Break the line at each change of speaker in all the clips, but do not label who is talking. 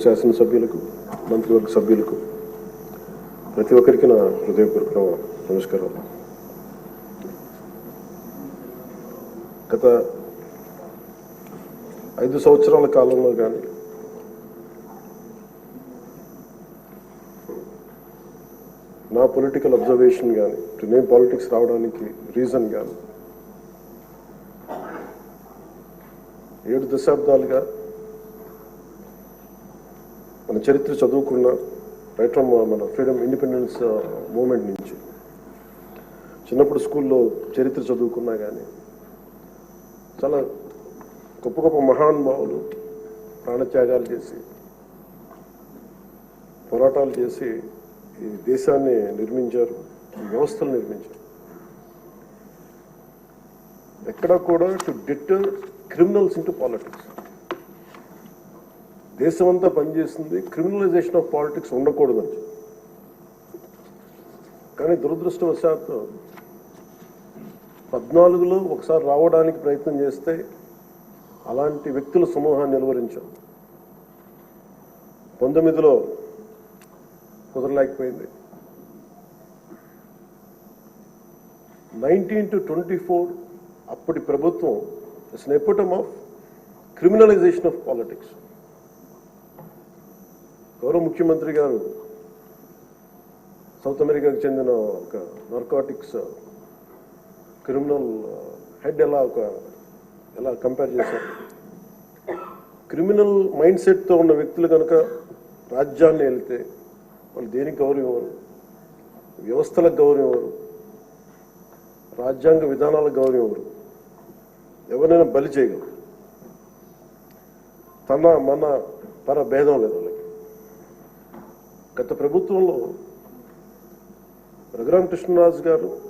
శాసనసభ్యులకు మంత్రివర్గ సభ్యులకు ప్రతి ఒక్కరికి నా హృదయపూర్వక నమస్కారం గత ఐదు సంవత్సరాల కాలంలో కానీ నా పొలిటికల్ అబ్జర్వేషన్ కానీ నేను పాలిటిక్స్ రావడానికి రీజన్ కానీ ఏడు దశాబ్దాలుగా మన చరిత్ర చదువుకున్న రైట్ ఫ్రమ్ మన ఫ్రీడమ్ ఇండిపెండెన్స్ మూమెంట్ నుంచి. చిన్నప్పుడు స్కూల్లో చరిత్ర చదువుకున్నా కానీ చాలా గొప్ప గొప్ప మహానుభావులు ప్రాణత్యాగాలు చేసి పోరాటాలు చేసి ఈ దేశాన్ని నిర్మించారు ఈ వ్యవస్థలు నిర్మించారు. ఎక్కడ కూడా టు డిట్ క్రిమినల్స్ ఇంటూ పాలిటిక్స్ దేశమంతా పనిచేస్తుంది. క్రిమినలైజేషన్ ఆఫ్ పాలిటిక్స్ ఉండకూడదని చెప్పి. కానీ దురదృష్టవశాత్తు పద్నాలుగులో ఒకసారి రావడానికి ప్రయత్నం చేస్తే అలాంటి వ్యక్తుల సమూహాన్ని నిలువరించాం. పంతొమ్మిదిలో కుదరలేకపోయింది. నైన్టీన్ టు ట్వంటీ ఫోర్ అప్పటి ప్రభుత్వం it's epitome of criminalisation of politics గౌరవ ముఖ్యమంత్రి గారు సౌత్ అమెరికాకు చెందిన ఒక నార్కాటిక్స్ క్రిమినల్ హెడ్ ఎలా ఒక ఎలా కంపేర్ చేశారు? క్రిమినల్ మైండ్ సెట్తో ఉన్న వ్యక్తులు కనుక రాజ్యాన్ని వెళితే వాళ్ళు దేనికి గౌరవం ఇవ్వరు? వ్యవస్థలకు గౌరవం ఇవ్వరు. రాజ్యాంగ విధానాలకు గౌరవం ఇవ్వరు. ఎవరైనా బలి చేయగలరు. తన మన పర భేదం లేదు గత ప్రభుత్వంలో రఘురామ కృష్ణరాజు గారు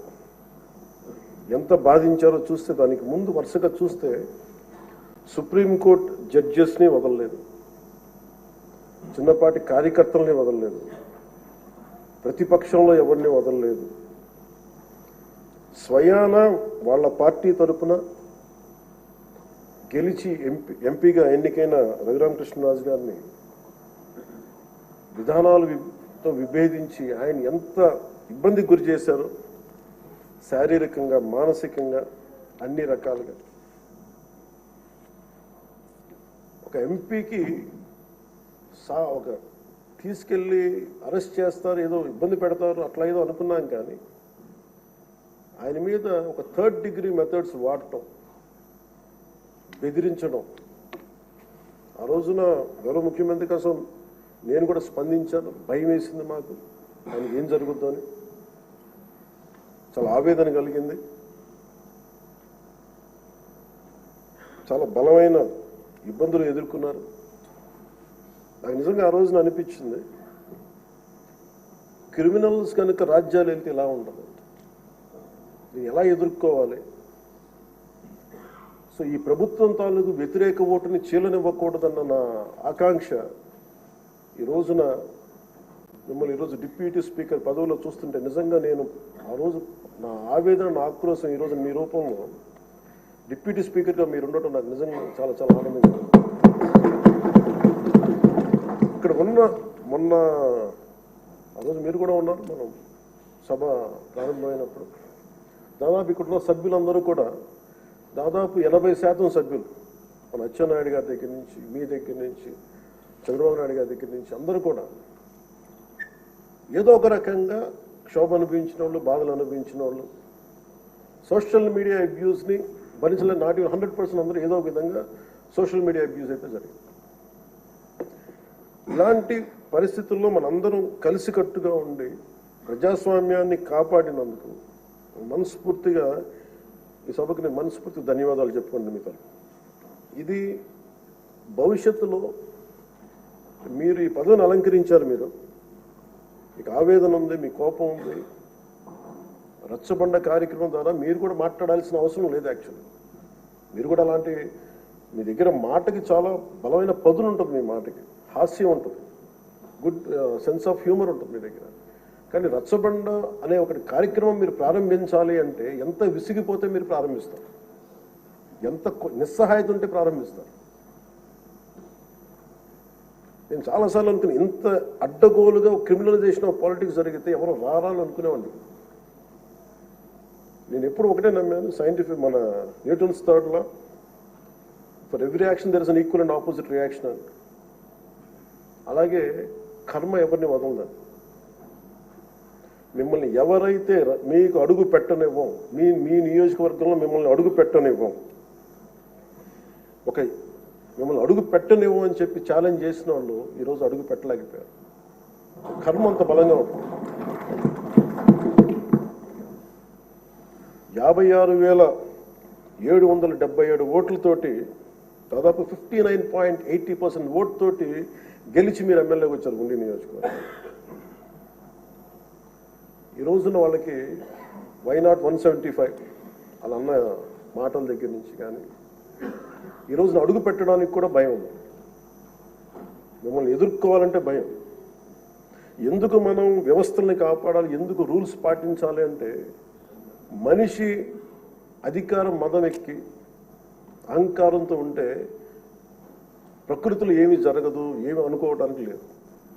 ఎంత బాధించారో చూస్తే దానికి ముందు వరుసగా చూస్తే సుప్రీంకోర్టు జడ్జెస్ని వదలలేదు. చిన్నపాటి కార్యకర్తల్ని వదలలేదు. ప్రతిపక్షంలో ఎవరిని వదలలేదు. స్వయాన వాళ్ళ పార్టీ తరపున గెలిచి ఎంపీ ఎంపీగా ఎన్నికైన రఘురామకృష్ణరాజు గారిని విధానాలు తో విభేదించి ఆయన ఎంత ఇబ్బందికి గురి చేశారో శారీరకంగా మానసికంగా అన్ని రకాలుగా. ఒక ఎంపీకి సా ఒక తీసుకెళ్ళి అరెస్ట్ చేస్తారు ఏదో ఇబ్బంది పెడతారు అట్లా ఏదో అనుకున్నాం కానీ ఆయన మీద ఒక థర్డ్ డిగ్రీ మెథడ్స్ వాడటం బెదిరించడం. ఆ రోజున గౌరవ ముఖ్యమంత్రి కోసం నేను కూడా స్పందించాను. భయం వేసింది మాకు. దానికి ఏం జరుగుద్దో అని. చాలా ఆవేదన కలిగింది. చాలా బలమైన ఇబ్బందులు ఎదుర్కొన్నారు. నాకు నిజంగా ఆ రోజున అనిపించింది క్రిమినల్స్ కనుక రాజ్యాలు వెళ్తే ఇలా ఉండదు. ఎలా ఎదుర్కోవాలి? సో ఈ ప్రభుత్వం తాలూకు వ్యతిరేక ఓటుని చీలనివ్వకూడదన్న నా ఆకాంక్ష ఈ రోజున మిమ్మల్ని ఈరోజు డిప్యూటీ స్పీకర్ పదవిలో చూస్తుంటే నిజంగా నేను ఆ రోజు నా ఆవేదన నా ఆక్రోశం ఈరోజు మీ రూపంలో డిప్యూటీ స్పీకర్గా మీరు ఉండటం నాకు నిజంగా చాలా చాలా ఆనందంగా ఇక్కడ ఉన్న మొన్న ఆ రోజు మీరు కూడా ఉన్నారు మనం సభ ప్రారంభమైనప్పుడు. దాదాపు ఇక్కడ ఉన్న సభ్యులందరూ కూడా దాదాపు ఎనభై శాతం సభ్యులు మన అచ్చెన్నాయుడు గారి దగ్గర నుంచి మీ దగ్గర నుంచి చంద్రబాబు నాయుడు గారి దగ్గర నుంచి అందరూ కూడా ఏదో ఒక రకంగా క్షోభ అనుభవించిన వాళ్ళు బాధలు అనుభవించిన వాళ్ళు సోషల్ మీడియా అబ్యూస్ని భరించలే నాటి హండ్రెడ్ పర్సెంట్ అందరూ ఏదో ఒక విధంగా సోషల్ మీడియా అబ్యూస్ అయితే జరిగింది. ఇలాంటి పరిస్థితుల్లో మనందరం కలిసికట్టుగా ఉండి ప్రజాస్వామ్యాన్ని కాపాడినందుకు మనస్ఫూర్తిగా ఈ సభకు నేను మనస్ఫూర్తి ధన్యవాదాలు చెప్పుకోండి మీ ఇది భవిష్యత్తులో మీరు ఈ పదవిని అలంకరించారు మీరు. మీకు ఆవేదన ఉంది మీ కోపం ఉంది. రచ్చబండ కార్యక్రమం ద్వారా మీరు కూడా మాట్లాడాల్సిన అవసరం లేదు యాక్చువల్లీ. మీరు కూడా అలాంటి మీ దగ్గర మాటకి చాలా బలమైన పదును ఉంటుంది మీ మాటకి. హాస్యం ఉంటుంది. గుడ్ సెన్స్ ఆఫ్ హ్యూమర్ ఉంటుంది మీ దగ్గర. కానీ రచ్చబండ అనే ఒకటి కార్యక్రమం మీరు ప్రారంభించాలి అంటే ఎంత విసిగిపోతే మీరు ప్రారంభిస్తారు. ఎంత కొ- నిస్సహాయత ఉంటే ప్రారంభిస్తారు. నేను చాలాసార్లు అనుకుని ఇంత అడ్డగోలుగా క్రిమినలైజేషన్ ఆఫ్ పాలిటిక్స్ జరిగితే ఎవరు రారాలు అనుకునేవాడిని. నేను ఎప్పుడు ఒకటే నమ్మాను సైంటిఫిక్ మన Newton's థర్డ్లో for every action there is an equal and opposite reaction అని. అలాగే కర్మ ఎవరిని వదలదని మిమ్మల్ని ఎవరైతే మీకు అడుగు పెట్టనివ్వం మీ మీ నియోజకవర్గంలో మిమ్మల్ని అడుగు పెట్టనివ్వం. ఒక మిమ్మల్ని అడుగు పెట్టనివ్వు అని చెప్పి ఛాలెంజ్ చేసిన వాళ్ళు ఈరోజు అడుగు పెట్టలేకపోయారు. కర్మ అంత బలంగా ఉంటుంది యాభై ఆరు వేల ఏడు వందల డెబ్బై ఏడు ఓట్లతోటి దాదాపు fifty nine point eighty percent vote తోటి గెలిచి మీరు ఎమ్మెల్యేకి వచ్చారు గుండి నియోజకవర్గం. ఈ రోజున వాళ్ళకి why not one seventy five వాళ్ళ అన్న మాటల దగ్గర నుంచి కానీ ఈ రోజున అడుగు పెట్టడానికి కూడా భయం ఉంది. మిమ్మల్ని ఎదుర్కోవాలంటే భయం. ఎందుకు మనం వ్యవస్థల్ని కాపాడాలి? ఎందుకు రూల్స్ పాటించాలి అంటే మనిషి అధికారం మదం ఎక్కి అహంకారంతో ఉంటే ప్రకృతిలో ఏమీ జరగదు ఏమి అనుకోవడానికి లేదు.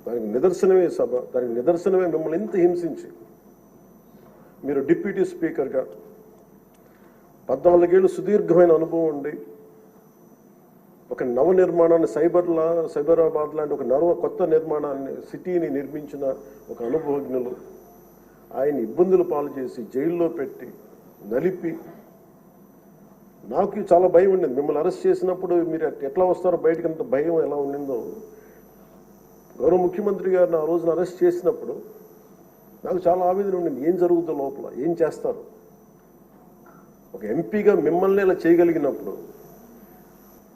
దానికి నిదర్శనమే సభ. దానికి నిదర్శనమే మిమ్మల్ని ఎంత హింసించి. మీరు డిప్యూటీ స్పీకర్గా పద్నాలుగేళ్ళు సుదీర్ఘమైన అనుభవం ఉండి ఒక నవ నిర్మాణాన్ని సైబర్లా సైబరాబాద్ లాంటి ఒక నవ కొత్త నిర్మాణాన్ని సిటీని నిర్మించిన ఒక అనుభవజ్ఞులు ఆయన ఇబ్బందులు పాలు చేసి జైల్లో పెట్టి నలిపి నాకు చాలా భయం ఉండింది. మిమ్మల్ని అరెస్ట్ చేసినప్పుడు మీరు ఎట్లా వస్తారో బయటకు అంత భయం ఎలా ఉండిందో. గౌరవ ముఖ్యమంత్రి గారిని ఆ రోజున అరెస్ట్ చేసినప్పుడు నాకు చాలా ఆవేదన ఉండింది. ఏం జరుగుతుందో లోపల? ఏం చేస్తారు? ఒక ఎంపీగా మిమ్మల్ని ఇలా చేయగలిగినప్పుడు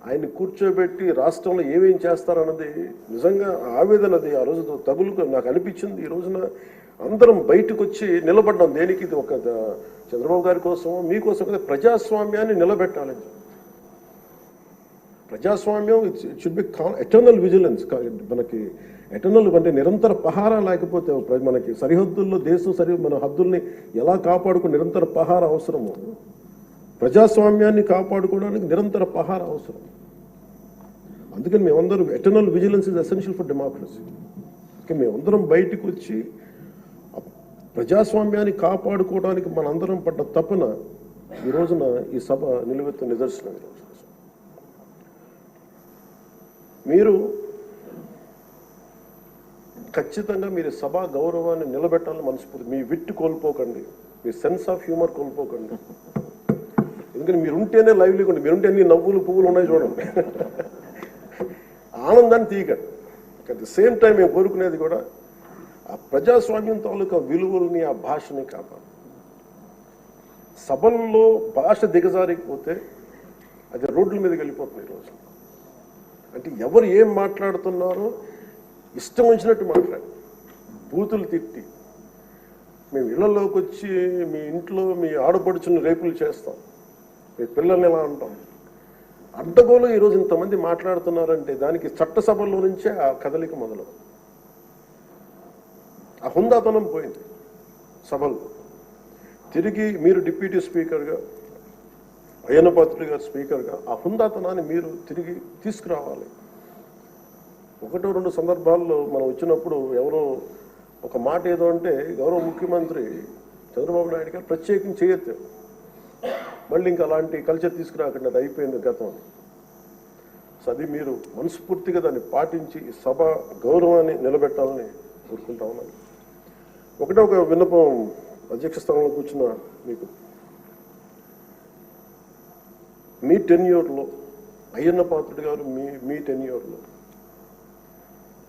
ఆయన్ని కూర్చోబెట్టి రాష్ట్రంలో ఏమేం చేస్తారన్నది నిజంగా ఆవేదన అది ఆ రోజు తగులుకు నాకు అనిపించింది. ఈ రోజున అందరం బయటకు వచ్చి నిలబడ్డాం. దేనికి? ఇది ఒక చంద్రబాబు గారి కోసం మీకోసం కదా ప్రజాస్వామ్యాన్ని నిలబెట్టాలని ప్రజాస్వామ్యం it should be eternal vigilance మనకి ఎటర్నల్ అంటే నిరంతర పహారా లేకపోతే మనకి సరిహద్దుల్లో దేశం సరి మన హద్దుల్ని ఎలా కాపాడుకుని నిరంతర పహార అవసరమో. ప్రజాస్వామ్యాన్ని కాపాడుకోవడానికి నిరంతర పహార అవసరం. అందుకని మేమందరం eternal vigilance is essential for democracy అందుకే మేమందరం బయటకు వచ్చి ప్రజాస్వామ్యాన్ని కాపాడుకోవడానికి మనందరం పడ్డ తపన ఈ రోజున ఈ సభ నిలువెత్తు నిదర్శనం. మీరు ఖచ్చితంగా మీరు సభా గౌరవాన్ని నిలబెట్టాలని మనస్ఫూర్తి మీ విట్టు కోల్పోకండి. మీ సెన్స్ ఆఫ్ హ్యూమర్ కోల్పోకండి. ఎందుకంటే మీరుంటేనే లైవ్లీగా ఉండి మీరుంటే ఎన్ని నవ్వులు పువ్వులు ఉన్నాయి చూడండి. ఆనందాన్ని తీయకండి అట్ ది సేమ్ టైం మేము కోరుకునేది కూడా ఆ ప్రజాస్వామ్యం తాలూకా విలువల్ని ఆ భాషని కాపాడు. సభల్లో భాష దిగజారిపోతే అది రోడ్ల మీదకి వెళ్ళిపోతుంది ఈరోజు అంటే ఎవరు ఏం మాట్లాడుతున్నారో ఇష్టం వచ్చినట్టు మాట్లాడి బూతులు తిట్టి. మేము ఇళ్ళలోకి వచ్చి మీ ఇంట్లో మీ ఆడపడుచుని రేపులు చేస్తాం. మీ పిల్లల్ని ఎలా అంటాం? అడ్డగోలు ఈరోజు ఇంతమంది మాట్లాడుతున్నారంటే దానికి చట్టసభల్లో నుంచే ఆ కదలిక మొదలు. ఆ హుందాతనం పోయింది సభలు తిరిగి మీరు డిప్యూటీ స్పీకర్గా అయ్యన్నపాత్రుడు గారు స్పీకర్గా ఆ హుందాతనాన్ని మీరు తిరిగి తీసుకురావాలి. ఒకటో రెండు సందర్భాల్లో మనం వచ్చినప్పుడు ఎవరో ఒక మాట ఏదో అంటే గౌరవ ముఖ్యమంత్రి చంద్రబాబు నాయుడు గారు ప్రత్యేకించి చేయొచ్చు మళ్ళీ ఇంకా అలాంటి కల్చర్ తీసుకురాకండి అది అయిపోయింది గతం. సో అది మీరు మనస్ఫూర్తిగా దాన్ని పాటించి సభ గౌరవాన్ని నిలబెట్టాలని కోరుకుంటా ఉన్నాను. ఒకటే ఒక విన్నపం అధ్యక్ష స్థానంలో కూర్చున్న మీకు. మీ టెన్యూర్లో అయ్యన్న పాత్రుడు గారు మీ మీ టెన్యూర్లో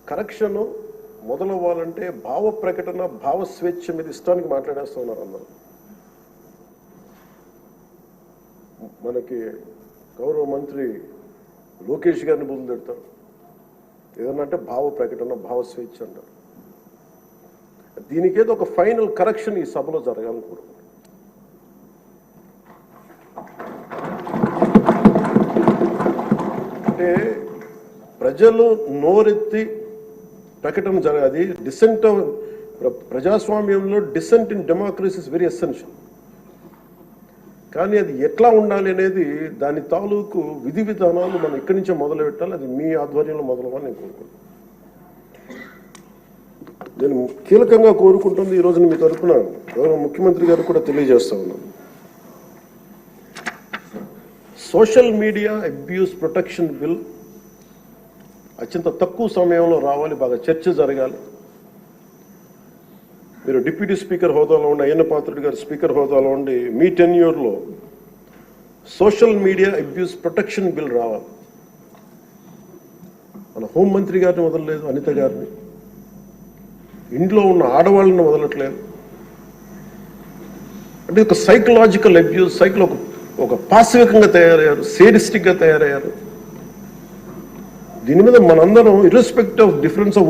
కరెక్షను మొదలవ్వాలంటే భావ ప్రకటన భావ స్వేచ్ఛ మీద ఇష్టానికి మాట్లాడేస్తూ ఉన్నారు అందరూ. మనకి గౌరవ మంత్రి లోకేష్ గారిని బుద్ధులు తిడతారు. ఏదన్నా అంటే భావ ప్రకటన భావ స్వేచ్ఛ అంటారు. దీనికేదో ఒక ఫైనల్ కరెక్షన్ ఈ సభలో జరగాలని అంటే ప్రజలు నోరెత్తి ప్రకటన జరగాలి. డిసెంట్ ప్రజాస్వామ్యంలో dissent in democracy is very essential. కానీ అది ఎట్లా ఉండాలి అనేది దాని తాలూకు విధి విధానాలు మనం ఇక్కడి నుంచే మొదలు పెట్టాలి అది మీ ఆధ్వర్యంలో మొదలవని నేను కోరుకుంటున్నాను. నేను కీలకంగా కోరుకుంటుంది ఈ రోజున మీ తరఫున గౌరవ ముఖ్యమంత్రి గారు కూడా తెలియజేస్తా ఉన్నాను. Social media abuse protection bill అత్యంత తక్కువ సమయంలో రావాలి. బాగా చర్చ జరగాలి. మీరు డిప్యూటీ స్పీకర్ హోదాలో ఉండి అయ్యన్న పాత్రుడు గారు స్పీకర్ హోదాలో ఉండి మీ టెన్యూర్లో social media abuse protection bill రావాలి. మన హోంమంత్రి గారిని వదలలేదు అనిత గారిని. ఇంట్లో ఉన్న ఆడవాళ్ళని వదలట్లేదు. అంటే ఒక సైకలాజికల్ అబ్యూస్ సైకిల్ ఒక ఒక పాశవికంగా తయారయ్యారు సేడిస్టిక్గా తయారయ్యారు. దీని మీద మనందరం ఇర్రెస్పెక్ట్ ఆఫ్ డిఫరెన్స్ ఆఫ్